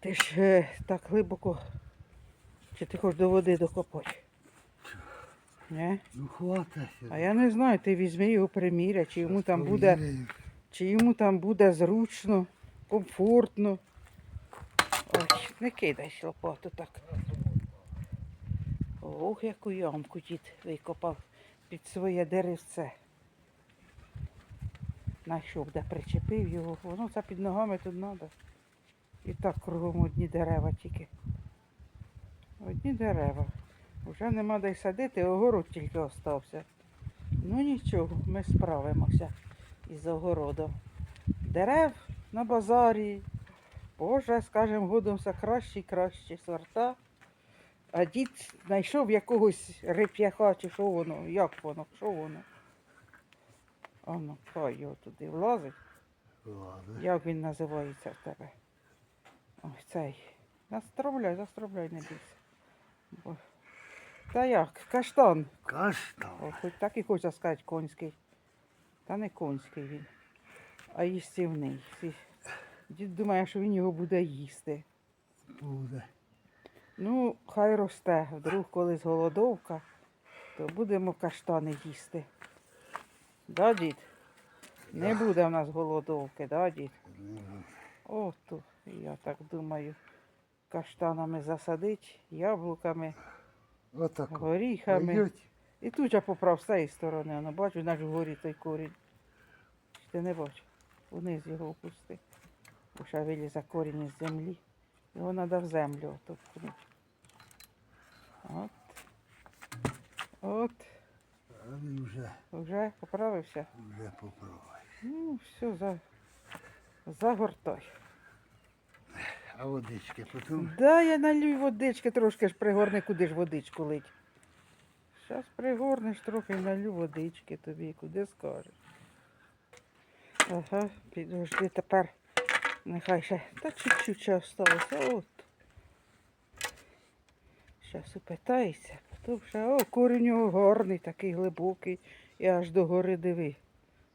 Ти ж е, так глибоко. Чи ти хочеш до води докопати? Не? Ну хватить. А я не знаю, ти візьми його приміря, чи йому там буде, чи йому там буде зручно, комфортно. Ой, не кидай лопату так. Ох, яку ямку дід викопав під своє деревце. Найшов, де причепив його. Воно це під ногами тут треба. І так кругом одні дерева тільки. Одні дерева. Вже нема де й садити, огород тільки остався. Ну нічого, ми справимося із огородом. Дерев на базарі. Боже, скажем, годом все кращі і кращі сорта. А дід знайшов якогось реп'яха, чи що воно, як воно, що воно. А ну, хай його туди влазить. Ладно. Як він називається в тебе? Ой, цей. Настромляй, застромляй, не бійся. Бо- Та як, каштан. О, Каштан. хоч так і хочеться сказати конський. Та не конський він, а їстівний. Всі- Дід думає, що він його буде їсти. Буде. Ну, хай росте. Вдруг колись голодовка, то будемо каштани їсти. Да, дід? Не буде в нас голодовки, да, дід? О, то я так думаю. Каштанами засадить, яблуками, Отако. горіхами. Пойдуть. І тут я поправ з цієї сторони, воно бачу, наш вгорі той корінь. Ти не бачиш? Вниз його опусти. Бо ще вилізе корінь із землі. Його треба в землю отоптати. От. От. А він вже, Вже поправився. вже попробуй. Ну, все, за... загортай. А водички потім. Да, я налью водички трошки ж пригорни, куди ж водичку лить. Зараз пригорнеш трохи налю водички тобі, куди скажеш. Ага, підожди тепер. Нехай ще. Та чуть-чуть ще осталося. От. Зараз упитається. Потім ще, о, корінь у нього гарний, такий глибокий. І аж до гори диви.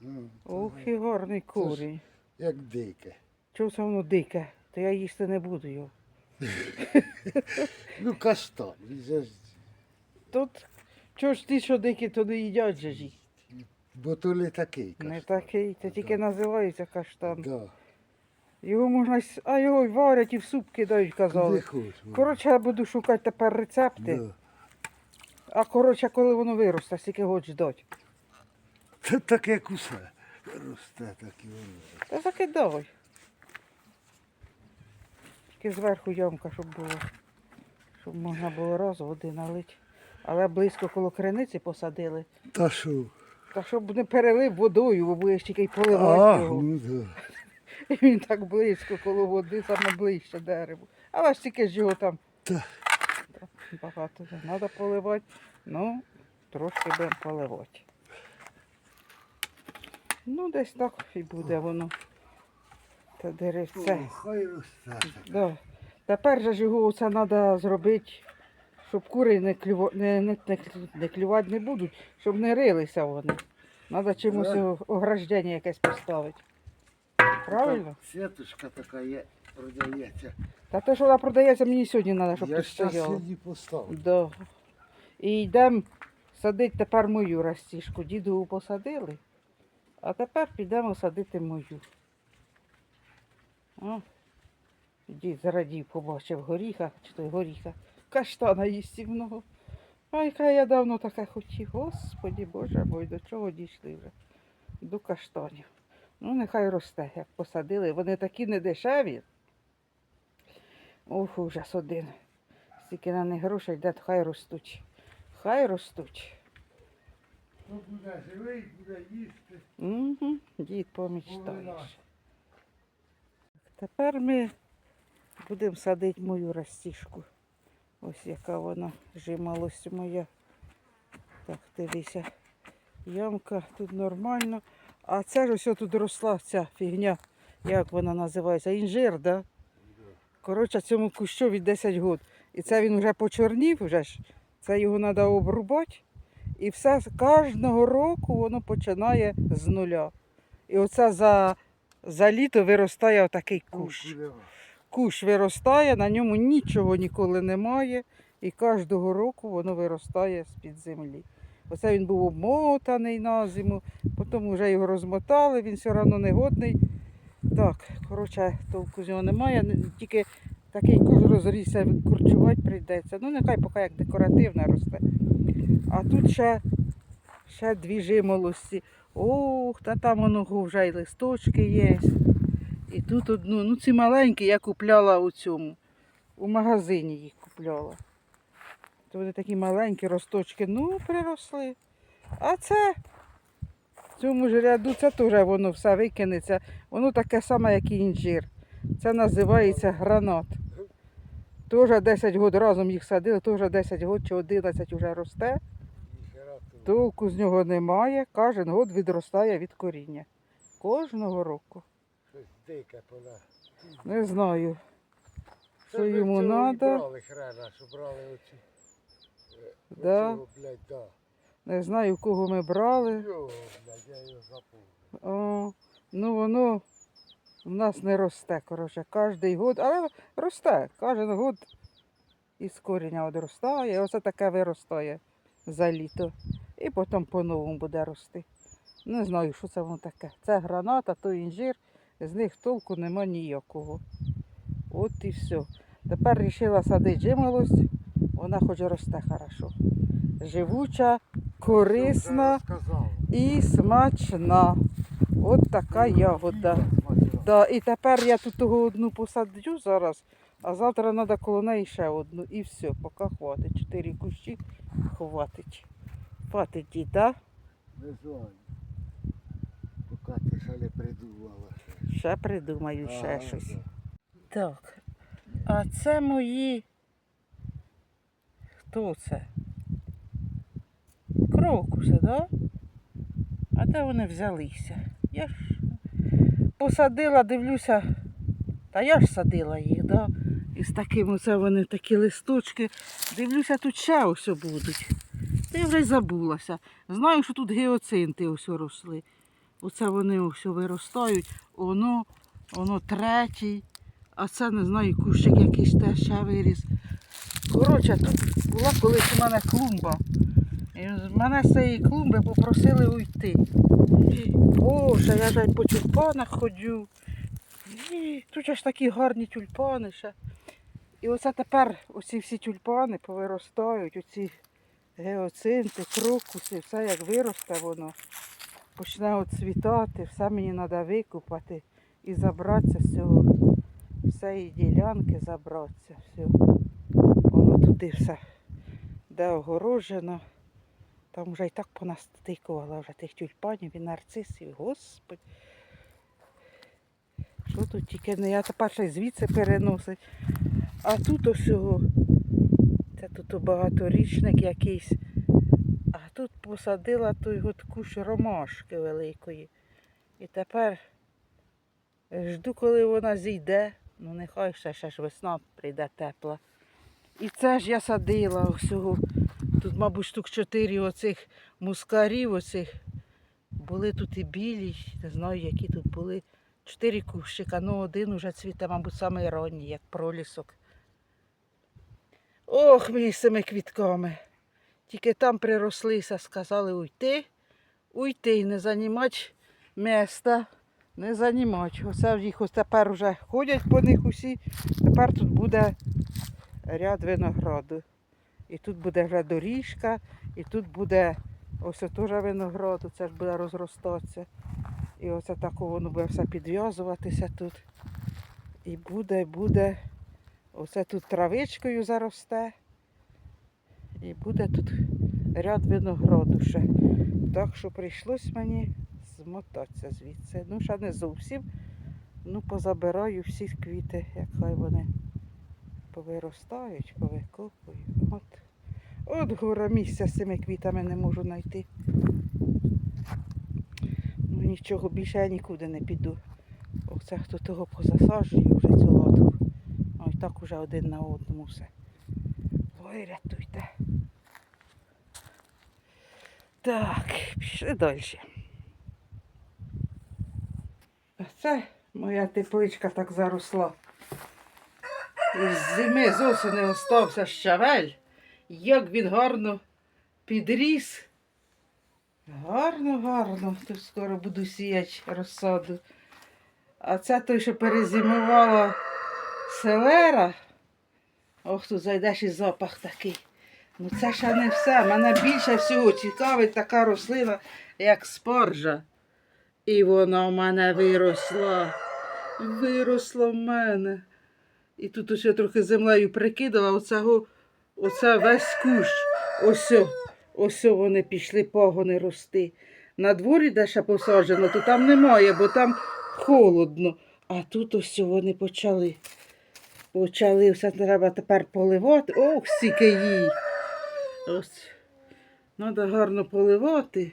Ну, Ох, і гарний корінь. Як дике. Чого це воно дике? То я їсти не буду його. Ну каштан. Він же ж- Тут чого ж ті, що дикі, то не їдять же ж їх. Бо то не такий Не такий, це тільки називається каштан. Да. Його можна, с- а його й варять і в суп кидають, Куди казали. хочеш. Коротше, я буду шукати тепер рецепти. Да. А коротше, коли воно виросте, скільки хоч ждать. Це так як усе. Росте так і воно. Та закидай. Тільки зверху ямка, щоб було. Щоб можна було раз води налити. Але близько коло криниці посадили. Та що? Та щоб не перелив водою, бо будеш тільки й поливати його. ну да. І він так близько коло води, саме ближче дереву. Але ж тільки ж його там Та. багато не треба поливати. Ну, трошки будемо поливати. Ну, десь так і буде воно. Та деревце. О, хай росте. Да. Тепер же ж його це треба зробити, щоб кури не, клюва... не, не, не, не клювати не будуть, щоб не рилися вони. Треба чимось Так. ограждення якесь поставити. Правильно? Там Сіточка така є, продається. Та те, що вона продається, мені сьогодні треба, щоб Я тут стояло. поставлю. Да. І йдемо садити тепер мою растіжку. Дідову посадили, а тепер підемо садити мою. О, дід зрадів, побачив горіха, чи той горіха, каштана їстівного. Ай, яка я давно таке хотів. Господі Боже мой, до чого дійшли вже? До каштанів. Ну, нехай росте, як посадили. Вони такі недешеві. Ох, ужас один. Стільки на них грошей йде, то хай ростуть. Хай ростуть. Хто буде живий, буде їсти. Угу, дід помічтаєш. Тепер ми будемо садити мою растіжку. Ось яка вона жималость моя. Так, дивися. Ямка тут нормально. А це ж ось тут росла ця фігня. Як вона називається? Інжир, да? Коротше, цьому кущові 10 років. І це він вже почорнів, вже ж. Це його треба обрубати. І все кожного року воно починає з нуля. І оце за, за літо виростає отакий. Кукурева. кущ виростає, на ньому нічого ніколи немає. І кожного року воно виростає з-під землі. Оце він був обмотаний на зиму, потім вже його розмотали, він все одно негодний. Так, коротше, толку з нього немає, тільки такий куш розрісся, викорчувати прийдеться. Ну, нехай поки як декоративне росте. А тут ще, ще дві жимолості. Ох, та там воно вже й листочки є. І тут одну, ну ці маленькі я купляла у цьому. У магазині їх купляла. То вони такі маленькі росточки, ну, приросли. А це в цьому ж ряду це теж воно все викинеться. Воно таке саме, як і інжир. Це називається гранат. Теж 10 років разом їх садили, теж 10 років чи 11 вже росте. Толку з нього немає, кожен год відростає від коріння. Кожного року. Щось дике поле. Не знаю, Це що йому треба. Да. да. Не знаю, кого ми брали. Йо, блядь, я його. О, ну воно в нас не росте, коротше, кожен год, але росте, кожен год із коріння одростає, оце таке виростає за літо. І потім по-новому буде рости. Не знаю, що це воно таке. Це граната, то інжир, з них толку нема ніякого. От і все. Тепер вирішила садити жимолость, вона хоч росте хорошо. Живуча, корисна і смачна. От така ягода. Да, і тепер я тут того одну посадю зараз, а завтра треба коло неї ще одну. І все, поки хватить. Чотири кущі хватить. Хватить і, так? Не знаю. Поки ти ще не придумала. Ще придумаю ще Ага, щось. да. Так. А це мої. Хто це? Крокуси, да? А де вони взялися? Я ж посадила, дивлюся. Та я ж садила їх, да? І з таким оце вони такі листочки. Дивлюся, тут ще ось будуть. Та я вже й забулася. Знаю, що тут геоцинти ось росли. Оце вони ось виростають. Воно, воно третій. А це не знаю, кущик якийсь теж ще виріс. Коротше, тут була колись у мене клумба. І мене з цієї клумби попросили уйти. Боже, я ж по тюльпанах ходжу. І Тут ж такі гарні тюльпани ще. І оце тепер оці всі тюльпани повиростають, оці геоцинти, крокуси, все як виросте воно, почне оцвітати, все мені треба викупати і забратися з цього, з цієї ділянки забратися. Все. Воно туди все, де огорожено. Там вже і так понастикувала вже тих тюльпанів і нарцисів, господи. Що тут тільки не я тепер ще звідси переносить. А тут це тут багаторічник якийсь. А тут посадила той кущ ромашки великої. І тепер жду, коли вона зійде. Ну нехай ще, ще ж весна прийде тепла. І це ж я садила усього. Тут, мабуть, штук чотири оцих мускарів оцих. Були тут і білі, не знаю, які тут були. Чотири кущика, ну один уже цвіте, мабуть, самий ранній, як пролісок. Ох, мені цими квітками. Тільки там прирослися, сказали уйти, уйти, не займати міста, не займати. Оце їх ось тепер вже ходять по них усі. Тепер тут буде ряд винограду. І тут буде вже доріжка, і тут буде ось теж винограду, це ж буде розростатися. І оце так воно буде все підв'язуватися тут. І буде, і буде. Оце тут травичкою заросте. І буде тут ряд винограду ще. Так що прийшлось мені змотатися звідси. Ну, ще не зовсім. Ну, позабираю всі квіти, як хай вони повиростають, повикопую. От. От гора місця з цими квітами не можу знайти. Ну нічого, більше я нікуди не піду. Оце хто того позасаджує вже цю лодку. Так уже один на одному все. Ой, рятуйте. Так, пішли далі. Це моя тепличка так заросла. Із зими з осені остався щавель. Як він гарно підріс. Гарно, гарно. Тут скоро буду сіяти розсаду. А це той, що перезимувала селера. Ох, тут зайдеш і запах такий. Ну це ще не все. Мене більше всього цікавить така рослина, як спаржа. І вона в мене виросла. Виросла в мене. І тут ось трохи землею прикидала, оцього, оце весь кущ. Ось, ось вони пішли погони рости. На дворі, де ще посаджено, то там немає, бо там холодно. А тут ось вони почали. Почали, все треба тепер поливати. Ох, стільки їй. Треба гарно поливати.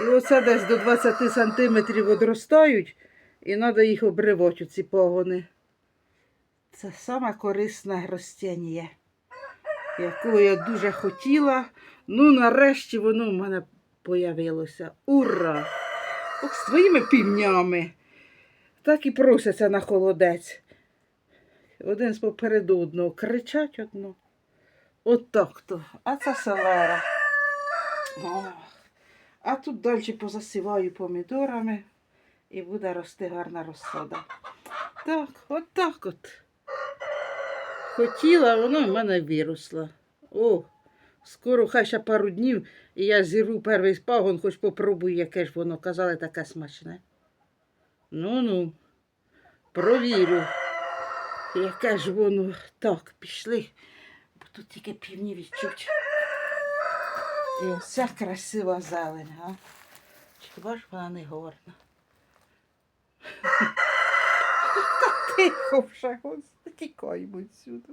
І оце десь до 20 сантиметрів одростають, і треба їх обривати, ці погони. Це саме корисне ростіння, якого я дуже хотіла. Ну, нарешті воно в мене появилося. Ура! Ох, з твоїми півнями. Так і просяться на холодець. Один з попереду одного. Кричать одно. От так то. А це селера. А тут далі позасіваю помідорами і буде рости гарна розсада. Так, от так от. Хотіла, воно в мене виросло. О, скоро хай ще пару днів, і я зірву перший пагон, хоч попробую, яке ж воно казали таке смачне. Ну-ну, провірю, яке ж воно. Так, пішли, бо тут тільки півні відчуть. І оця красива зелень, а? Чи ж вона не горна? Та тихо вже, господи, тікаємо сюди.